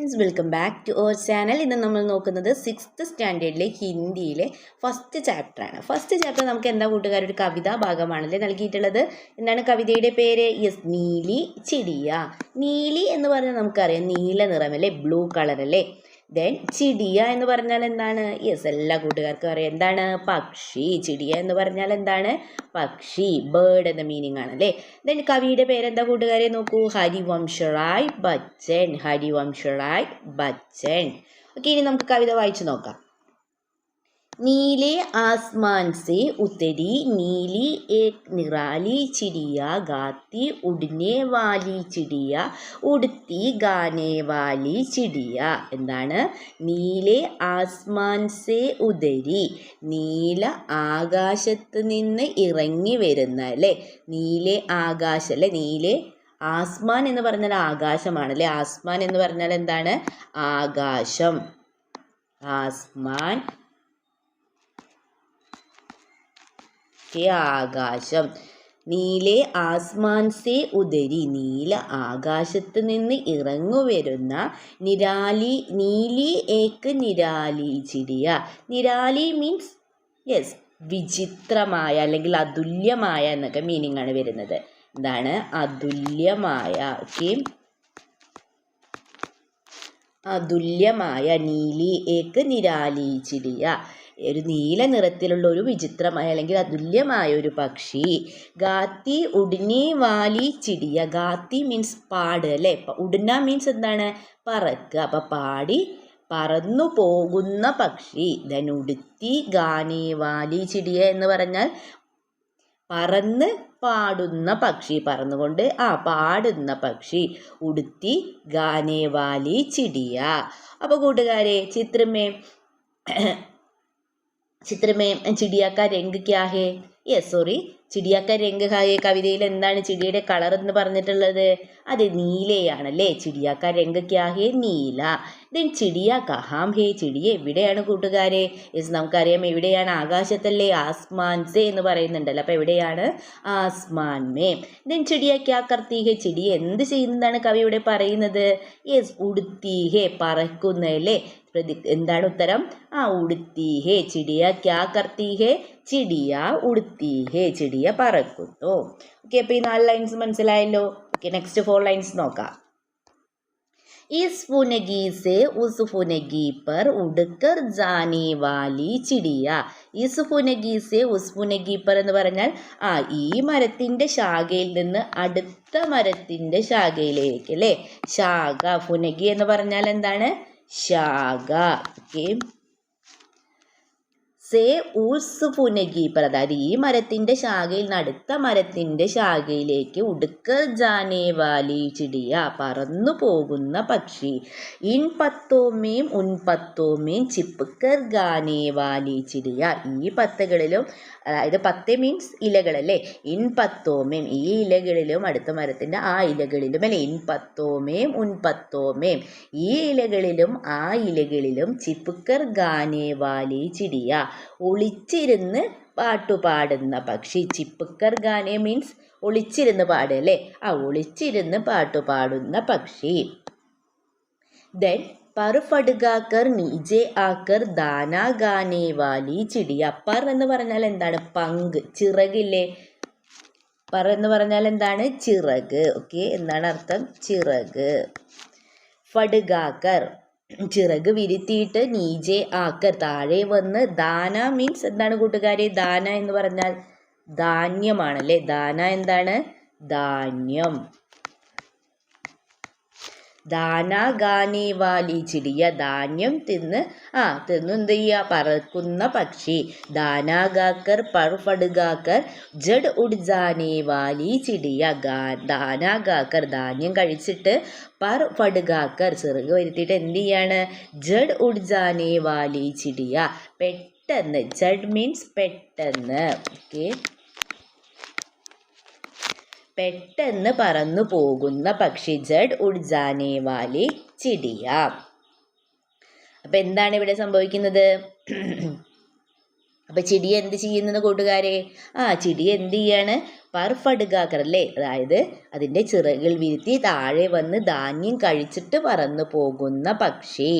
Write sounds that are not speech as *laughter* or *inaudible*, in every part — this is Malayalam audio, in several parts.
Friends welcome back to our channel ഇന്ന് നമ്മൾ നോക്കുന്നത് സിക്സ്ത് സ്റ്റാൻഡേർഡിലെ ഹിന്ദിയിലെ ഫസ്റ്റ് ചാപ്റ്ററാണ് ഫസ്റ്റ് ചാപ്റ്റർ നമുക്ക് എന്താ കൂട്ടുകാർ? ഒരു കവിതാ ഭാഗമാണല്ലേ നൽകിയിട്ടുള്ളത്. എന്താണ് കവിതയുടെ പേര്? യെസ് നീലി ചിടിയ. നീലി എന്ന് പറഞ്ഞാൽ നമുക്കറിയാം നീല നിറമല്ലേ ബ്ലൂ കളർ അല്ലേ? ദെൻ ചിടിയ എന്ന് പറഞ്ഞാൽ എന്താണ്? യെസ് എല്ലാ കൂട്ടുകാർക്കും അറിയാം. എന്താണ്? പക്ഷി. ചിടിയ എന്ന് പറഞ്ഞാൽ എന്താണ്? പക്ഷി. ബേർഡ് എന്ന മീനിങ് ആണ് അല്ലേ? ദെൻ കവിയുടെ പേരെന്താ കൂട്ടുകാരെ? നോക്കൂ. ഹരിവംശറായ് ബച്ചൻ. ഹരിവംശറായ് ബച്ചൻ. ഓക്കെ ഇനി നമുക്ക് കവിത വായിച്ചു നോക്കാം. നീലെ ആസ്മാൻസെ ഉത്തരി നീലി ഏക് നിറാലി ചിടിയ ഗാത്തി ഉടിനെ വാലി ചിടിയ ഉടുത്തി ഗാനേ വാലി ചിടിയ. എന്താണ്? നീലെ ആസ്മാൻസെ ഉദരി നീല ആകാശത്ത് നിന്ന് ഇറങ്ങി വരുന്ന അല്ലേ? നീലെ ആകാശം അല്ലെ? നീലെ ആസ്മാൻ എന്ന് പറഞ്ഞാൽ ആകാശമാണ് അല്ലേ? ആസ്മാൻ എന്ന് പറഞ്ഞാൽ എന്താണ്? ആകാശം. ആസ്മാൻ के ആകാശം. നീലെ ആസ്മാൻ സേ ഉദരി. നീല ആകാശത്ത് നിന്ന് ഇറങ്ങുവരുന്ന നിരാലി നീലി ഏക്ക് നിരാലി ചിരിയ. നിരാലി മീൻസ് യെസ് വിചിത്രമായ അല്ലെങ്കിൽ അതുല്യമായ എന്നൊക്കെ മീനിങ് ആണ് വരുന്നത്. എന്താണ്? അതുല്യമായ ഓക്കെ അതുല്യമായ നീലി ഏക്ക് നിരാലി ചിടിയ ഒരു നീല നിറത്തിലുള്ള ഒരു വിചിത്രമായ അല്ലെങ്കിൽ അതുല്യമായ ഒരു പക്ഷി. ഗാത്തി ഉടിനി വാലി ചിടിയ. ഗാത്തി മീൻസ് പാട് അല്ലേ? ഉടന മീൻസ് എന്താണ്? പറക്കുക അപ്പം പാടി പറന്നു പോകുന്ന പക്ഷി. ദൻ ഉടുത്തി ഗാനി വാലി ചിടിയ എന്ന് പറഞ്ഞാൽ പറന്ന് പാടുന്ന പക്ഷി. പറന്നുകൊണ്ട് ആ പാടുന്ന പക്ഷി. ഉടുത്തി ഗാനേവാലി ചിടിയ. അപ്പോൾ കൂട്ടുകാരെ ചിത്രമേ चित्र में चिड़िया का रंग क्या है? ये सॉरी ചിടിയാക്ക രംഗ് ഹായെ കവിതയിൽ എന്താണ് ചിടിയുടെ കളർ എന്ന് പറഞ്ഞിട്ടുള്ളത്? അത് നീലയാണല്ലേ? ചിടിയാക്ക രംഗ് ക്യാഹേ നീല. ദെൻ ചിടിയാക്ക ഹാം ഹേ ചിടിയെ എവിടെയാണ് കൂട്ടുകാരെ? യെസ് നമുക്കറിയാം എവിടെയാണ് ആകാശത്തല്ലേ ആസ്മാൻ സേ എന്ന് പറയുന്നുണ്ടല്ലോ. അപ്പോൾ എവിടെയാണ്? ആസ്മാൻ മേ. ദെൻ ചിടിയ ക്യാ കർത്തി ഹേ ചിടി എന്ത് ചെയ്യുന്നതാണ് കവി ഇവിടെ പറയുന്നത്? യെസ് ഉടുത്തി ഹേ പറക്കുന്നല്ലേ? പ്രതി എന്താണ് ഉത്തരം? ആ ഉടുത്തി ഹേ ചിടിയ ക്യാ ഹേ ചിടിയ ഉടുത്തി ഹേ ചിടിയ പറക്കുന്നു ഓക്കെ അപ്പോൾ ഈ നാല് ലൈൻസ് മനസ്സിലായല്ലോ ഓക്കെ നെക്സ്റ്റ് ഫോർ ലൈൻസ് നോക്കാം इस फुनगी से उस फुनगी पर उड़कर जाने वाली ചിടിയ ഇസ് ഫുനഗി സെ ഉസ് ഫുനഗി പർ എന്ന് പറഞ്ഞാൽ ആ ഈ മരത്തിൻ്റെ ശാഖയിൽ നിന്ന് അടുത്ത മരത്തിൻ്റെ ശാഖയിലേക്ക് അല്ലേ ശാഖ ഫുനഗി എന്ന് പറഞ്ഞാൽ എന്താണ് ശാഖ ഓക്കെ സേ ഉസ് ഫുനഗി പർ അതായത് ഈ മരത്തിന്റെ ശാഖയിൽ നിന്ന് അടുത്ത മരത്തിന്റെ ശാഖയിലേക്ക് ഉടുക്ക ജാനേ വാലി ചിടിയ. പറന്നു പോകുന്ന പക്ഷി. ഇൻ പത്തോമേം ഉൻ പത്തോമേം ചിപ്പുക്കർ ഗാനേ വാലി ചിടിയ. ഈ പത്തകളിലും അതായത് പത്ത് മീൻസ് ഇലകളല്ലേ? ഇൻ പത്തോമേം ഈ ഇലകളിലും അടുത്ത മരത്തിന്റെ ആ ഇലകളിലും അല്ലെ? ഇൻ പത്തോമേം ഉൻ പത്തോമേം. ഈ ഇലകളിലും ആ ഇലകളിലും ചിപ്പുക്കർ ഗാനേ വാലി ചിടിയ. ഒളിച്ചിരുന്ന് പാട്ടുപാടുന്ന പക്ഷി ചിപ്പുക്കർ ഗാനെ മീൻസ് ഒളിച്ചിരുന്ന് പാടുക അല്ലേ? ആ ഒളിച്ചിരുന്ന് പാട്ടുപാടുന്ന പക്ഷി. ദെൻ പറുഫടുകാക്കർ ഫടുകാക്കർ നീജെ ആക്കർ ദാന ഗാനേ വാലി ചിടിയ പർ എന്ന് പറഞ്ഞാൽ എന്താണ്? പങ്ക് ചിറകില്ലേ? പറ എന്ന് പറഞ്ഞാൽ എന്താണ്? ചിറക്. ഓക്കെ എന്താണ് അർത്ഥം? ചിറക്. ഫടുകാക്കർ ചിറക് വിരുത്തിയിട്ട് നീജെ ആക്കർ താഴെ വന്ന് ദാന മീൻസ് എന്താണ് കൂട്ടുകാരെ? ദാന എന്ന് പറഞ്ഞാൽ ധാന്യമാണല്ലേ? ദാന എന്താണ്? ധാന്യം. ദാന ഗാനേ വാലി ചിടിയ ധാന്യം തിന്ന് ആ തിന്നെന്ത് ചെയ്യുക പറക്കുന്ന പക്ഷി. ദാനാഗാക്കർ പഴുപടുകാക്കർ ജഡ് ഉഡ്ജാനി വാലി ചിടിയ ഗാ ദാനാഗാക്കർ ധാന്യം കഴിച്ചിട്ട് പർ പടുകാക്കർ ചിറക് വരുത്തിയിട്ട് എന്ത് ചെയ്യാണ് ജഡ് ഉഡ്ജാനി വാലി ചിടിയ. പെട്ടെന്ന് ജഡ് മീൻസ് പെട്ടെന്ന്. ഓക്കെ. പെട്ടെന്ന് പറന്നു പോകുന്ന പക്ഷി ജഡ് ഉഡ്ജാനേവാലി ചിടിയ. അപ്പം എന്താണ് ഇവിടെ സംഭവിക്കുന്നത്? അപ്പം ചിടി എന്ത് ചെയ്യുന്നത് കൂട്ടുകാരെ? ആ ചിടി എന്ത് ചെയ്യാണ്? പർഫടുകാക്കർ അല്ലേ? അതായത് അതിന്റെ ചിറകിൽ വീഴ്ത്തി താഴെ വന്ന് ധാന്യം കഴിച്ചിട്ട് പറന്നു പോകുന്ന പക്ഷി.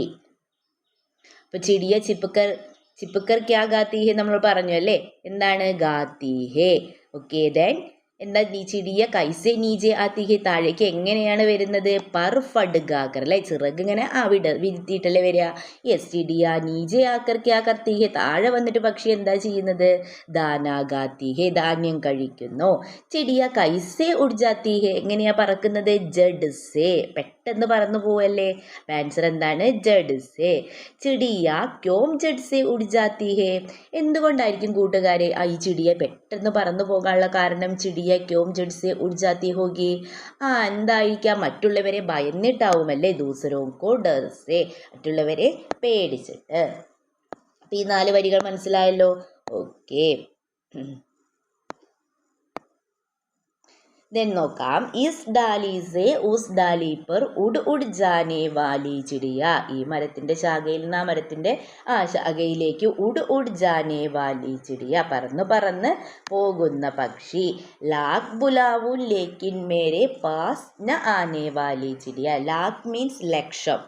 അപ്പൊ ചിടിയ ചിപ്പുക്കർ ചിപ്പുക്കർ ക്യാ ഗാത്തി നമ്മൾ പറഞ്ഞു അല്ലേ? എന്താണ് ഗാത്തി ഹേ ഓക്കെ ദെൻ എന്താ നീ ചിടിയ കൈസെ നീജെ ആ ഹേ താഴേക്ക് എങ്ങനെയാണ് വരുന്നത്? പർ ഫഡ്ഗാക്കർ അല്ലേ? ചിറക് ഇങ്ങനെ ആ വിട വിരുത്തിയിട്ടല്ലേ വരിക? യെസ് ചിടിയ നീജെ ആക്കർ ആ കർത്തി ഹേ താഴെ വന്നിട്ട് പക്ഷി എന്താ ചെയ്യുന്നത്? ദാനാ തീഹെ ഹേ ധാന്യം കഴിക്കുന്നു. ചിടിയ കൈസെ തീഹെ എങ്ങനെയാ പറക്കുന്നത്? ജഡ് സേ പെട്ടെന്ന് പറന്നു പോവല്ലേ? ആൻസർ എന്താണ്? ജഡ്സേ. ചിടിയ ക്യോം ജഡ്സേ ഉടിജാത്തി ഉഡ്ജാത്തി ഹേ എന്തുകൊണ്ടായിരിക്കും കൂട്ടുകാരെ ആ ഈ ചിടിയെ പെട്ടെന്ന് പറന്നു പോകാനുള്ള കാരണം ചിടിയ ക്യോം ജഡ്സേ ഉടിജാത്തി ഹോകി ആ എന്തായിരിക്കാം? മറ്റുള്ളവരെ ഭയന്നിട്ടാവുമല്ലേ ദൂസരവും കോ ഡർ സേ മറ്റുള്ളവരെ പേടിച്ചിട്ട്. അപ്പം ഈ നാല് വരികൾ മനസ്സിലായല്ലോ? ഓക്കെ. ദെൻ നോക്കാം. ഇസ് ഡാലി സെ ഉസ് ഡാലീപ്പർ ഉഡ് ഉഡ് ജാനെ വാലി ചിടിയ ഈ മരത്തിന്റെ ശാഖയിൽ നിന്ന് ആ മരത്തിന്റെ ആ ശാഖയിലേക്ക് ഉഡ് ഉഡ് ജാനെ വാലി ചിടിയ പറന്ന് പറന്ന് പോകുന്ന പക്ഷി. ലാഖ് ബുലാവു ലേക്കിൻ മേരെ പാസ് ന ആനെ വാലി ചിടിയ ലാഖ് മീൻസ് ലക്ഷം.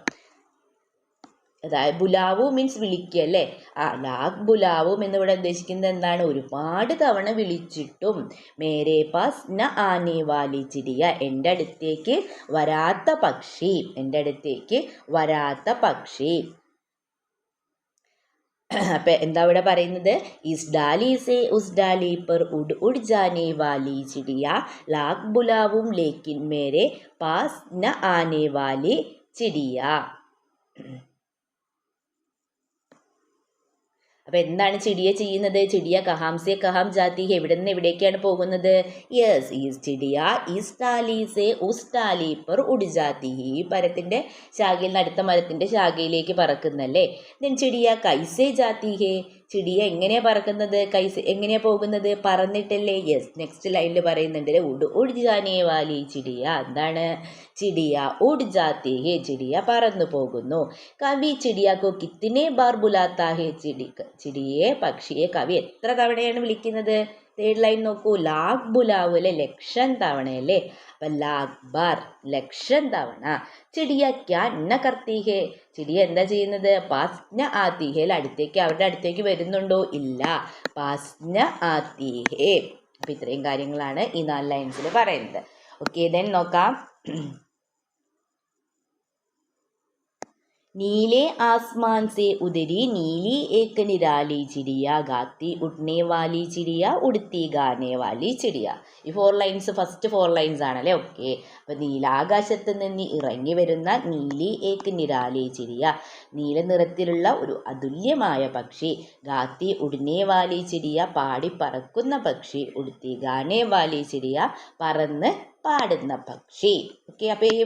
അതായത് ബുലാവു മീൻസ് വിളിക്കുക അല്ലേ ആ ലാഗ് ബുലാവും എന്നിവിടെ ഉദ്ദേശിക്കുന്നത് എന്താണ്? ഒരുപാട് തവണ വിളിച്ചിട്ടും മേരെ പാസ് ന ആനെ വാലി ചിരിയ. എന്റെ അടുത്തേക്ക് വരാത്ത പക്ഷി എന്റെ അടുത്തേക്ക് വരാത്ത പക്ഷി. അപ്പം എന്താ ഇവിടെ പറയുന്നത്? ഇസ് ഡാലി ഉസ് ഡാലി ഉഡ് ഉഡ് ജാനെ വാലി ചിടിയ ലാഖ് ബുലാവും ലേക്കിൻ മേരെ പാസ് ന ആനെ വാലി ചിടിയ അപ്പോൾ എന്താണ് ചിടിയ ചെയ്യുന്നത്? ചിടിയ കഹാംസെ കഹാം ജാതി എവിടെ നിന്ന് എവിടേക്കാണ് പോകുന്നത്? യെസ് ഈസ് ചിടിയ ഈസ് ടാലി സെ ഉടിജാതി ടാലി പെർ ഉഡ് ജാതി. ഈ മരത്തിന്റെ ശാഖയിൽ നിന്ന് അടുത്ത മരത്തിന്റെ ശാഖയിലേക്ക് പറക്കുന്നല്ലേ? ദെൻ ചിടിയ കൈസേ ജാതി ഹേ. ചിടിയ എങ്ങനെയാണ് പറക്കുന്നത്? കൈസ് എങ്ങനെയാണ് പോകുന്നത്? പറന്നിട്ടല്ലേ? യെസ് നെക്സ്റ്റ് ലൈനിൽ പറയുന്നുണ്ട് ഉഡ് ഉഡ് ജാനേ വാലി ചിടിയ എന്താണ്? ചിടിയ ഉഡ് ജാത്തി ഹേ ചിടിയ പറന്നു പോകുന്നു. കവി ചിടിയാക്കോ കിത്തിനെ ബാർബുലാത്ത ഹേ ചിടി ചിടിയെ പക്ഷിയെ. കവി എത്ര തവണയാണ് വിളിക്കുന്നത്? തേർഡ് ലൈൻ നോക്കൂ. ലാഖ് ബുലാവു ലക്ഷൻ ലക്ഷം തവണയല്ലേ? അപ്പം ലാഖ് ബാർ ലക്ഷം തവണ. ചിടിയ ക്യാ ന കർത്തി ചിടിയ എന്താ ചെയ്യുന്നത്? പാസ്ന ആത്തി ഹേ അടുത്തേക്ക് അവരുടെ അടുത്തേക്ക് വരുന്നുണ്ടോ? ഇല്ല. പാസ്ന ആത്തീഹേ. അപ്പം ഇത്രയും കാര്യങ്ങളാണ് ഈ നാല് ലൈൻസിൽ പറയുന്നത്. ഓക്കെ ദെൻ നോക്കാം. നീലെ ആസ്മാൻ സേ ഉദരി നീലി ഏക്ക് നിരാലി ചിരിയ ഗാത്തി ഉഡ്നെ വാലി ചിരിയ ഉടുത്തി ഗാനേ വാലി ചിരിയ. ഈ four lines first four lines ആണല്ലേ? ഓക്കെ അപ്പം നീലാകാശത്ത് നിന്ന് ഇറങ്ങി വരുന്ന നീലി ഏക്ക് നിരാലി ചിരിയ. നീല നിറത്തിലുള്ള ഒരു അതുല്യമായ പക്ഷി ഗാത്തി ഉടനെ വാലി ചിരിയ പാടി പറക്കുന്ന പക്ഷി ഉടുത്തി ഗാനേ വാലി ചിരിയ പറന്ന് പാടുന്ന പക്ഷി. ഓക്കെ അപ്പോൾ ഈ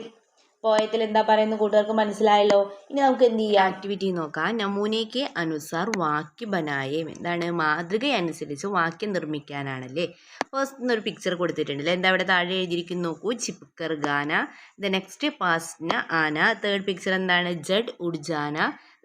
പോയത്തിൽ എന്താ പറയുന്നത് കൂട്ടുകാർക്ക് മനസ്സിലായല്ലോ. ഇനി നമുക്ക് എന്ത് ചെയ്യാം? ആക്ടിവിറ്റി നോക്കാം. നമൂനയ്ക്ക് അനുസാർ വാക്യ ബനായം എന്താണ്? മാതൃക അനുസരിച്ച് വാക്യം നിർമ്മിക്കാനാണല്ലേ. ഫസ്റ്റ് ഒരു പിക്ചർ കൊടുത്തിട്ടുണ്ടല്ലേ. എന്താ അവിടെ താഴെ എഴുതിയിരിക്കുന്നു? നോക്കൂ ചിപ്കർ ഗാന. ദ നെക്സ്റ്റ് പാസ്ന ആന. തേർഡ് പിക്ചർ എന്താണ്? ജഡ് ഉഡ്ജാന.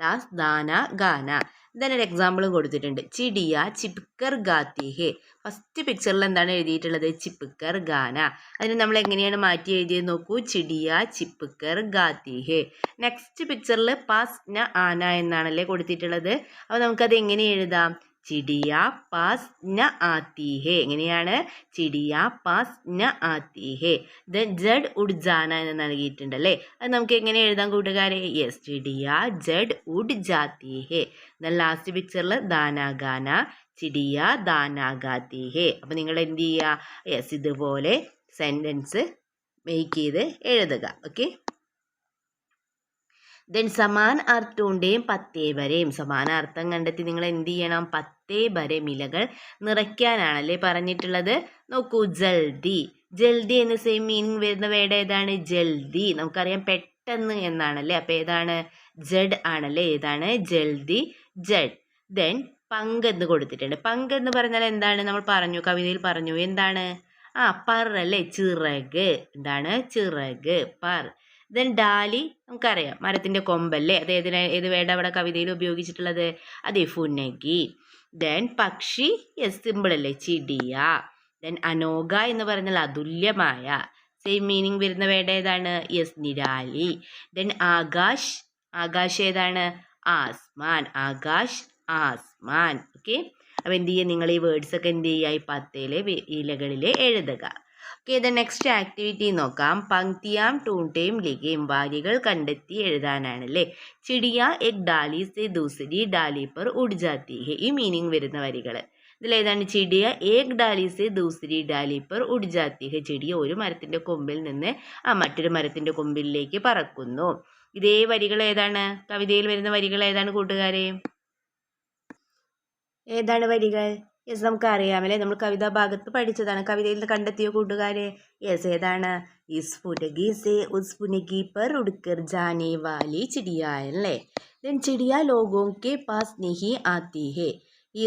ലാസ്റ്റ് ദാന ഗാന. ദെൻ എക്സാമ്പിളും കൊടുത്തിട്ടുണ്ട്. ചിടിയ ചിപ്കർ ഗാത്തിഹെ. ഫസ്റ്റ് പിക്ചറിൽ എന്താണ് എഴുതിയിട്ടുള്ളത്? ചിപ്കർ ഗാന. അതിന് നമ്മൾ എങ്ങനെയാണ് മാറ്റി എഴുതിയത് നോക്കൂ. ചിടിയ ചിപ്കർ ഗാത്തിഹെ. നെക്സ്റ്റ് പിക്ചറിൽ പാസ് ന ആന എന്നാണല്ലേ കൊടുത്തിട്ടുള്ളത്. അപ്പോൾ നമുക്കത് എങ്ങനെ എഴുതാം? ചിടിയ പാസ് ന ആത്തിഹേ എങ്ങനെയാണ്? ചിടിയ പാസ് ന ആത്തിഹേ ദെൻ ജഡ് ഉഡ് ജാന എന്ന് നൽകിയിട്ടുണ്ടല്ലേ അത് നമുക്ക് എങ്ങനെ എഴുതാം കൂട്ടുകാരെ? യെസ് ചിടിയ ജഡ് ഉഡ് ജാത്തിഹേ ദെൻ ലാസ്റ്റ് പിക്ചറിൽ ദാനാഗാന ചിടിയ ദാനാഗാത്തിഹേ അപ്പോൾ നിങ്ങൾ എന്ത് ചെയ്യുക? യെസ് ഇതുപോലെ സെന്റൻസ് മേക്ക് ചെയ്ത് എഴുതുക. ഓക്കെ ദെൻ സമാൻ അർത്ഥമുണ്ടെയും പത്തേ വരെയും. സമാന അർത്ഥം കണ്ടെത്തി നിങ്ങൾ എന്ത് ചെയ്യണം? പത്തേ വരെ മിലകൾ നിറയ്ക്കാനാണല്ലേ പറഞ്ഞിട്ടുള്ളത്. നോക്കൂ ജൽദി. ജൽദി എന്ന സെയിം മീനിങ് വരുന്ന വേർഡ് ഏതാണ്? ജൽദി. നമുക്കറിയാം പെട്ടെന്ന് എന്നാണല്ലേ? അപ്പോൾ ഏതാണ്? ജഡ് ആണല്ലേ? ഏതാണ്? ജൽദി ജഡ്. ദെൻ പങ്ക് എന്ന് കൊടുത്തിട്ടുണ്ട്. പങ്ക് എന്ന് പറഞ്ഞാൽ എന്താണ്? നമ്മൾ പറഞ്ഞു കവിതയിൽ പറഞ്ഞു. എന്താണ്? ആ പറ അല്ലേ? ചിറക്. എന്താണ്? ചിറക്. പർ ദെൻ ഡാലി നമുക്കറിയാം മരത്തിന്റെ കൊമ്പല്ലേ? അത് ഏതിനെ ഏത് വേണ്ട അവിടെ കവിതയിൽ ഉപയോഗിച്ചിട്ടുള്ളത്? അതെ ഫുനഗി ദെൻ പക്ഷി യെസ് സിമ്പിൾ അല്ലേ? ചിടിയ. ദെൻ അനോഗ എന്ന് പറഞ്ഞാൽ അതുല്യമായ. സെയിം മീനിങ് വരുന്ന വേണ്ട ഏതാണ്? യെസ് നിരാലി ദെൻ ആകാശ് ആകാശ് ഏതാണ്? ആസ്മാൻ ആകാശ് ആസ്മാൻ ഓക്കെ അപ്പോൾ എന്ത് ചെയ്യുക? നിങ്ങൾ ഈ വേർഡ്സ് ഒക്കെ എന്ത് ചെയ്യുക? ഈ പത്തയിലെ ഇലകളിൽ എഴുതുക. ഓക്കെ ഇത് നെക്സ്റ്റ് ആക്ടിവിറ്റി നോക്കാം. പങ്ക്തിയാം ടൂണ്ടേം ലിഗേം വാരികൾ കണ്ടെത്തി എഴുതാനാണ് അല്ലേ ചിടിയ എക് ഡാലി സെ ദൂസരി ഡാലി പർ ഉഡ്ജാത്തി ഈ മീനിങ് വരുന്ന വരികൾ ഇതിലേതാണ് ചിടിയ ഏക് ഡാലി സെ ദൂസരി ഡാലി പർ ഉഡ്ജാത്തി ചിടിയ ഒരു മരത്തിന്റെ കൊമ്പിൽ നിന്ന് ആ മറ്റൊരു മരത്തിന്റെ കൊമ്പിലേക്ക് പറക്കുന്നു. ഇതേ വരികൾ ഏതാണ്? കവിതയിൽ വരുന്ന വരികൾ ഏതാണ് കൂട്ടുകാരെ? ഏതാണ് വരികൾ? യെസ് നമുക്കറിയാമല്ലേ നമ്മൾ കവിതാ ഭാഗത്ത് പഠിച്ചതാണ്. കവിതയിൽ നിന്ന് കണ്ടെത്തിയ കൂട്ടുകാരെ യെസ് ഏതാണ്? ഇസ് ഫുനഗി സെ പർ ഉടുക്കർ ജാനെ വാലി ചിടിയ അല്ലേ? ദെൻ ചിടിയ ലോകോ കെ പാസ് നിഹി ആത്തി ഹെ. ഈ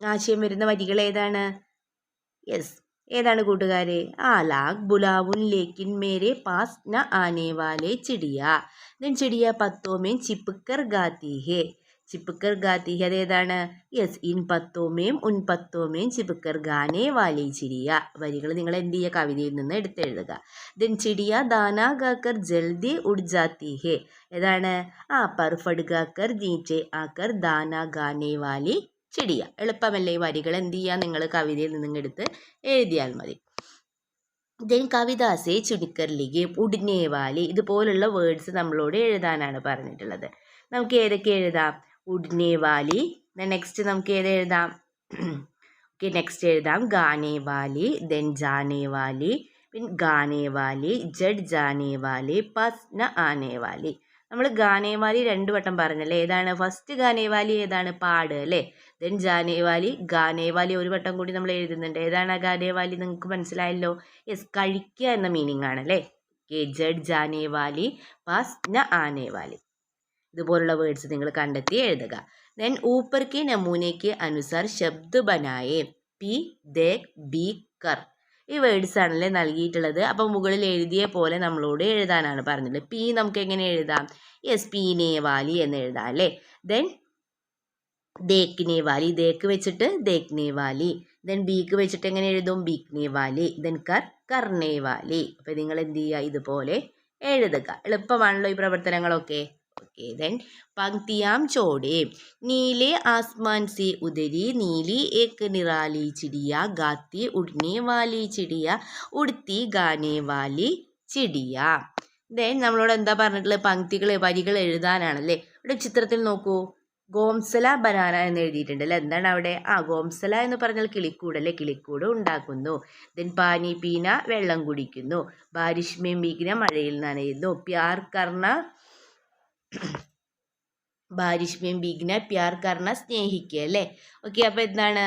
ആശയം വരുന്ന വരികൾ ഏതാണ്? യെസ് ഏതാണ് കൂട്ടുകാരെ? ആ ലാഗ് ബുലാവുൻ ലേക്കിൻ മേരെ പാസ് ന ആനെ വാലെ ചിടിയ. ദെൻ ചിടിയ പത്തോമേ ചിപ്പുക്കർ ഗാത്തി ഹെ. ചിപ്പുക്കർ ഗാത്തി ഏതാണ് യെസ് ഇൻ പത്തോമേം ഉൻ പത്തോമേം ചിപ്പുക്കർ ഗാനെ വാലി ചിരിയ. വരികൾ നിങ്ങൾ എന്ത് ചെയ്യുക? കവിതയിൽ നിന്ന് എടുത്തെഴുതുക. ദെൻ ചിടിയ ദാന ഗാക്കർ ജൽദി ഉഡ്ജാത്തി ഹേ. ഏതാണ്? ആ പർഫഡ് ഗാക്കർ നീച്ചെ ആക്കർ ദാന ഗാനെ വാലി ചിടിയ. എളുപ്പമല്ലേ ഈ വരികൾ എന്ത് ചെയ്യുക? നിങ്ങൾ കവിതയിൽ നിന്നും എടുത്ത് എഴുതിയാൽ മതി. ദെൻ ലിഗെ ഉഡ്നേ വാലി. ഇതുപോലുള്ള വേർഡ്സ് നമ്മളോട് എഴുതാനാണ് പറഞ്ഞിട്ടുള്ളത്. നമുക്ക് ഏതൊക്കെ എഴുതാം? ഉടിനെ വാലി. നെക്സ്റ്റ് നമുക്ക് ഏത് എഴുതാം? ഓക്കെ നെക്സ്റ്റ് എഴുതാം. ഗാനെ വാലി ദെൻ ജാനെ വാലി പിന്നെ ഗാനെ വാലി ജഡ് ജാനെ വാലി പസ് ന ആനെ വാലി. നമ്മൾ ഗാനേവാലി രണ്ട് വട്ടം പറഞ്ഞല്ലേ? ഏതാണ്? ഫസ്റ്റ് ഗാനേവാലി ഏതാണ്? പാട് അല്ലേ? ദെൻ ജാനേവാലി ഗാനേവാലി ഒരു വട്ടം കൂടി നമ്മൾ എഴുതുന്നുണ്ട്. ഏതാണ് ആ ഗാനേവാലി നിങ്ങൾക്ക് മനസ്സിലായല്ലോ? യെസ് കഴിക്കുക എന്ന മീനിങ് ആണല്ലേ അല്ലേ? കെ ജഡ് ജാനേവാലി പസ് ന ആനേവാലി ഇതുപോലുള്ള വേർഡ്സ് നിങ്ങൾ കണ്ടെത്തി എഴുതുക. ദെൻ ഊപ്പർ കെ നമൂനയ്ക്ക് അനുസാർ ശബ്ദ ബനായേ പി ദേ ബി കർ. ഈ വേർഡ്സ് ആണല്ലേ നൽകിയിട്ടുള്ളത്. അപ്പോൾ മുകളിൽ എഴുതിയ പോലെ നമ്മളോട് എഴുതാനാണ് പറഞ്ഞത്. പി നമുക്ക് എങ്ങനെ എഴുതാം? യെസ് പീനെ വാലി എന്ന് എഴുതാം അല്ലേ? Then ദേക്കിനെ Valley. ദേക്ക് വെച്ചിട്ട് ദേക്ക് വാലി. ദെൻ ബീക്ക് വെച്ചിട്ട് എങ്ങനെ എഴുതും? ബീക്നെ വാലി. ദെൻ കർ കർണേ വാലി. അപ്പോൾ നിങ്ങൾ എന്ത് ചെയ്യുക? ഇതുപോലെ എഴുതുക. എളുപ്പമാണല്ലോ ഈ പ്രവർത്തനങ്ങളൊക്കെ. ഏതൻ പങ്ക്തിയാം ചോടെ. നീലെ ആസ്മാൻ സി ഉദരി നീലി ഏക്ക് നിറാലി ചിടിയ ഗാത്തി ഉടനെ വാലി ചിടിയ ഉടുത്തി ഗാനെ വാലി ചിടിയ. ദെൻ നമ്മളോട് എന്താ പറഞ്ഞിട്ടുള്ളത്? പങ്ക്തികൾ വരികൾ എഴുതാനാണല്ലേ? ഇവിടെ ചിത്രത്തിൽ നോക്കൂ. ഗോംസല ബനാന എന്ന് എഴുതിയിട്ടുണ്ട് അല്ലേ? എന്താണ് അവിടെ? ആ ഗോംസല എന്ന് പറഞ്ഞാൽ കിളിക്കൂട് അല്ലേ? കിളിക്കൂട് ഉണ്ടാക്കുന്നു. ദെൻ പാനി പീന വെള്ളം കുടിക്കുന്നു. ബാരിഷ്മ്യം വീഗ്ന മഴയിൽ നനയുന്നു. പ്യാർ കർണ *clears throat* ബാരിഷ്മയും ബീഗിന പ്യാർ കർണ സ്നേഹിക്കുക അല്ലേ? ഓക്കെ അപ്പോൾ എന്താണ്?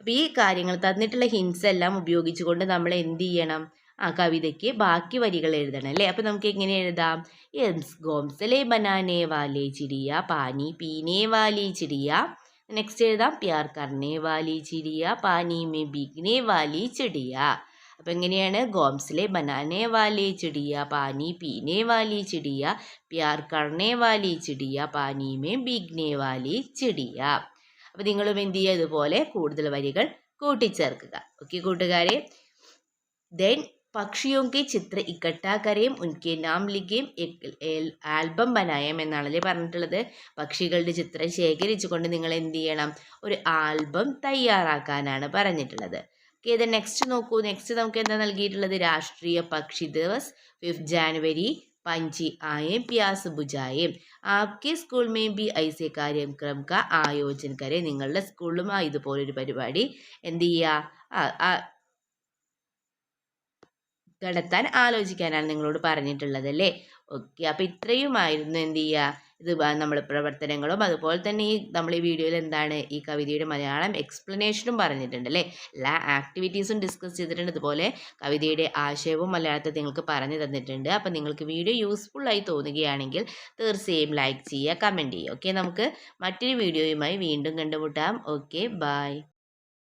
അപ്പോൾ ഈ കാര്യങ്ങൾ തന്നിട്ടുള്ള ഹിൻസ് എല്ലാം ഉപയോഗിച്ചുകൊണ്ട് നമ്മൾ എന്ത് ചെയ്യണം? ആ കവിതയ്ക്ക് ബാക്കി വരികൾ എഴുതണം അല്ലേ? അപ്പോൾ നമുക്ക് എങ്ങനെ എഴുതാം? എംസ് ഗോംസലെ ബനാനെ വാലേ ചിടിയ പാനി പീനെ വാലി ചിടിയ നെക്സ്റ്റ് എഴുതാം. പ്യാർ കർണേ വാലി ചിടിയ പാനി മേ ബിഗ്നെ വാലി ചിടിയ അപ്പോൾ എങ്ങനെയാണ്? ഗോംസിലെ ബനാനെ വാലി ചിടിയ പാനി പീനെ വാലി ചിടിയ പ്യാർ കർണേ വാലി ചിടിയ പാനീമേ ബിഗ്നേ വാലി ചിടിയ. അപ്പോൾ നിങ്ങളും എന്ത് ചെയ്യുക? ഇതുപോലെ കൂടുതൽ വരികൾ കൂട്ടിച്ചേർക്കുക. ഓക്കെ കൂട്ടുകാരെ. ദെൻ പക്ഷിയോ കെ ചിത്ര ഇക്കട്ടാക്കരയും ഉൻകെ നാം ലിഖയും ആൽബം ബനായം എന്നാണല്ലേ പറഞ്ഞിട്ടുള്ളത്. പക്ഷികളുടെ ചിത്രം ശേഖരിച്ചുകൊണ്ട് നിങ്ങൾ എന്ത് ചെയ്യണം? ഒരു ആൽബം തയ്യാറാക്കാനാണ് പറഞ്ഞിട്ടുള്ളത്. ഇത് നെക്സ്റ്റ് നോക്കൂ നെക്സ്റ്റ് നമുക്ക് എന്താ നൽകിയിട്ടുള്ളത് രാഷ്ട്രീയ പക്ഷി ദിവസ് ഫിഫ്ത്ത് ജാനുവരി पंछी आए प्यास बुझाए ആപ്കെ സ്കൂൾ മേ ബി ഐസെ കാര്യക്രം ക ആയോജൻ കരെ നിങ്ങളുടെ സ്കൂളിലും ആ ഇതുപോലൊരു പരിപാടി എന്ത് ചെയ്യുക നടത്താൻ ആലോചിക്കാനാണ് നിങ്ങളോട് പറഞ്ഞിട്ടുള്ളത് അല്ലേ ഓക്കെ അപ്പോൾ ഇത്രയുമായിരുന്നു എന്ത് ചെയ്യുക ഇത് നമ്മൾ പ്രവർത്തനങ്ങളും അതുപോലെ തന്നെ ഈ നമ്മൾ ഈ വീഡിയോയിൽ എന്താണ് ഈ കവിതയുടെ മലയാളം എക്സ്പ്ലനേഷനും പറഞ്ഞിട്ടുണ്ട് അല്ലേ? എല്ലാ ആക്ടിവിറ്റീസും ഡിസ്കസ് ചെയ്തിട്ടുണ്ട്. അതുപോലെ കവിതയുടെ ആശയവും മലയാളത്തിൽ നിങ്ങൾക്ക് പറഞ്ഞു തന്നിട്ടുണ്ട്. അപ്പോൾ നിങ്ങൾക്ക് വീഡിയോ യൂസ്ഫുൾ ആയി തോന്നുകയാണെങ്കിൽ തീർച്ചയായും ലൈക്ക് ചെയ്യുക കമന്റ് ചെയ്യുക. ഓക്കെ നമുക്ക് മറ്റൊരു വീഡിയോയുമായി വീണ്ടും കണ്ടുമുട്ടാം. Okay bye